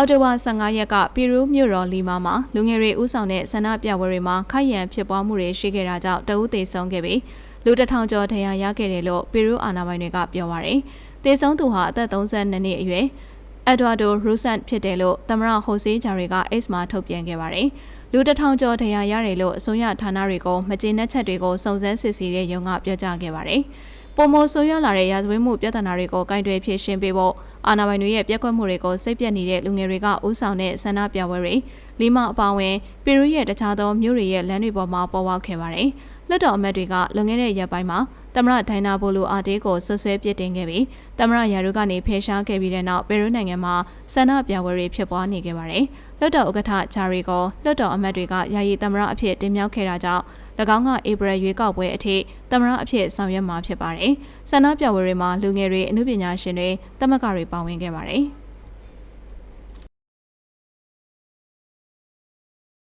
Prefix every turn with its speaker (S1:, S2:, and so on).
S1: အော်တိုဝါ15ရက်ကပီရူးမြို့တော်လီမာမှာလူငယ်တွေဥဆောင်တဲ့ဆန္ဒပြပွဲတွေမှာခိုက်ရန်ဖြစ်ပွားမှုတွေရှိခဲ့တာကြောင့်တအူးသေးဆုံးခဲ့ပြီးလူတစ်ထောင်ကျော်ဒဏ်ရာရခဲ့တယ်လို့ပီရူးအာဏာပိုင်တွေကပြောပါရယ်။သေဆုံးသူဟာအသက်32နှစ်အရွယ်အက်ဒဝါဒိုရူဆန်ဖြစ်တယ်လို့သမ္မတဟိုဆေးဂျာရီက X မှာထုတ်ပြန်ခဲ့ပါတယ်။လူတစ်ထောင်ကျော်ဒဏ်ရာရတယ်လို့အစိုးရဌာနတွေကိုမကျေနပ်ချက်တွေကိုစုံစမ်းစစ်ဆေးတဲ့ရုံးကပြောကြားခဲ့ပါတယ်။ပုံမဆိုးရွားလာတဲ့ရာဇဝတ်မှုပြဿနာတွေကိုကင်တွယ်ဖြေရှင်းပေးဖို့ အာဏာပိုင်တွေရဲ့ပြက်ကွက်မှုတွေကိုစိတ်ပြက်နေတဲ့လူငယ်တွေကဥဆောင်တဲ့ဆန္ဒပြပွဲတွေလီမာအပါအဝင်ပီရူးရဲ့တခြားသောမြို့တွေရဲ့လမ်းတွေပေါ်မှာပေါ်ပေါက်ခဲ့ပါတယ်။လွတ်တော်အမတ်တွေကလွန်ခဲ့တဲ့ရက်ပိုင်းမှာသမရဒိုင်နာဘိုလိုအာတေးကိုဆွဆွဲပြစ်တင်ခဲ့ပြီးသမရယာရုကနေဖယ်ရှားခဲ့ပြီးတဲ့နောက်ပီရူးနိုင်ငံမှာဆန္ဒပြပွဲတွေဖြစ်ပွားနေခဲ့ပါတယ်။လွတ်တော်ဥက္ကဋ္ဌဂျာရီကိုလွတ်တော်အမတ်တွေကယာယီသမရအဖြစ်တင်မြှောက်ခဲ့တာကြောင့်၎ င်းကဧပြီရွေးကောက်ပွဲအထိသမရအဖြစ်ဆောင်ရွက်မှာဖြစ်ပါတယ်။ဆန္ဒပြပွဲတွေမှာလူငယ်တွေအမှုပညာရှင်တွေတမကတွေပါဝင်ခဲ့ပါတယ်။